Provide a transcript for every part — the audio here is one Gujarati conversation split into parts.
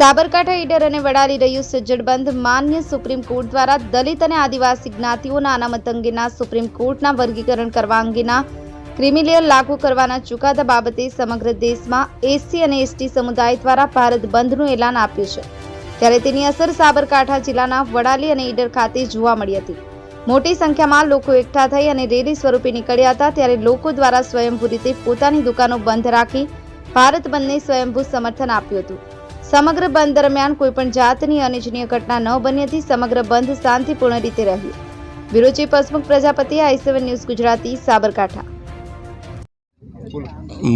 સાબરકાંઠા ઈડર અને વડાલી રહ્યું સજ્જડબંધ માન્ય સુપ્રીમ કોર્ટ દ્વારા દલિત અને આદિવાસી જ્ઞાતિઓના અનામત અંગેના સુપ્રીમ કોર્ટના વર્ગીકરણ કરવા અંગેના ક્રિમિલિયર લાગુ કરવાના ચુકાદા બાબતે સમગ્ર દેશમાં એસસી અને એસટી સમુદાય દ્વારા ભારત બંધનું એલાન આપ્યું છે. ત્યારે તેની અસર સાબરકાંઠા જિલ્લાના વડાલી અને ઈડર ખાતે જોવા મળી હતી. મોટી સંખ્યામાં લોકો એકઠા થઈ અને રેલી સ્વરૂપે નીકળ્યા હતા ત્યારે લોકો દ્વારા સ્વયંભૂ રીતે પોતાની દુકાનો બંધ રાખી ભારત બંધને સ્વયંભૂ સમર્થન આપ્યું હતું. સમગ્ર બંધ દરમિયાન કોઈપણ જાતની અનિચ્છનીય ઘટના ન બની હતી. સમગ્ર બંધ શાંતિપૂર્ણ રીતે રહ્યું. વિરોચી પસમુખ Prajapati I seven news Gujarati, Sabarkantha.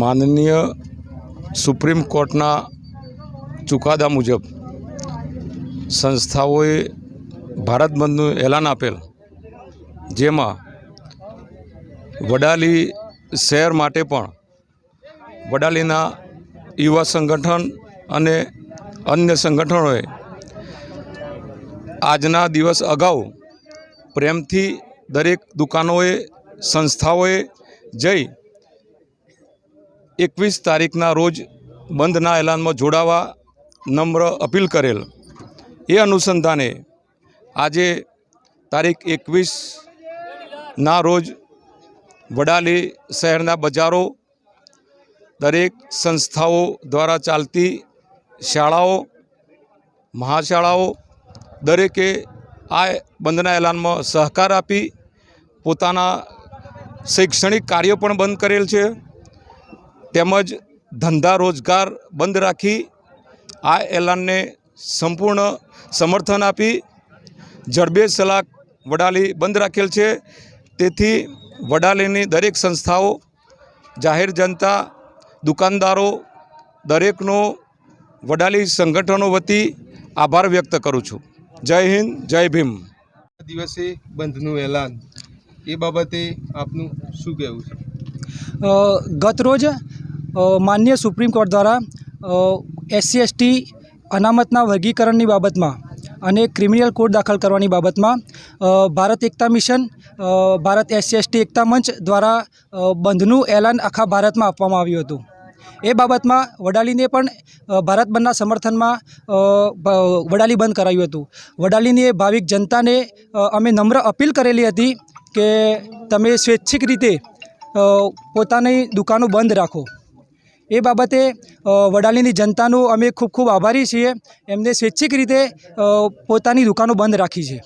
માનનીય સુપ્રીમ કોર્ટના ચુકાદા મુજબ સંસ્થાઓએ ભારત બંધનું એલાન આપેલ, જેમાં વડાલી શહેર માટે પણ વડાલીના યુવા સંગઠન અને અન્ય સંગઠનોએ આજના દિવસ અગાઉ પ્રેમથી દરેક દુકાનોએ, સંસ્થાઓએ જઈ એકવીસ તારીખના રોજ બંધના એલાનમાં જોડાવા નમ્ર અપીલ કરેલ. એ અનુસંધાને આજે તારીખ એકવીસના રોજ વડાલી શહેરના બજારો દરેક સંસ્થાઓ દ્વારા ચાલતી શાળાઓ, મહાશાળાઓ દરેકે આ બંધના એલાનમાં સહકાર આપી પોતાના શૈક્ષણિક કાર્યો પણ બંધ કરેલ છે. તેમજ ધંધા રોજગાર બંધ રાખી આ એલાનને સંપૂર્ણ સમર્થન આપી જડબે સલાક વડાલી બંધ રાખેલ છે. તેથી વડાલીની દરેક સંસ્થાઓ, જાહેર જનતા, દુકાનદારો દરેકનો વડાલી સંગઠનો વતી આભાર વ્યક્ત કરું છું. જય હિન્દ જય ભીમ. દિવસે બંધનું એલાન એ બાબતે આપનું શું કહેવું છે? ગતરોજ માન્ય સુપ્રીમ કોર્ટ દ્વારા એસસી એસટી અનામતના વર્ગીકરણની બાબતમાં અને ક્રિમિનલ કોડ દાખલ કરવાની બાબતમાં Bharat Ekta mission Bharat SC ST Ekta Manch દ્વારા બંધનું એલાન આખા ભારતમાં આપવામાં આવ્યું હતું. એ બાબતમાં વડાલીને પણ ભારત બંધના સમર્થનમાં વડાલી બંધ કરાયું હતું. વડાલીની એ ભાવિક જનતાને અમે નમ્ર અપીલ કરેલી હતી કે તમે સ્વૈચ્છિક રીતે પોતાની દુકાનો બંધ રાખો. એ બાબતે વડાલીની જનતાનું અમે ખૂબ ખૂબ આભારી છીએ. એમને સ્વૈચ્છિક રીતે પોતાની દુકાનો બંધ રાખી છે.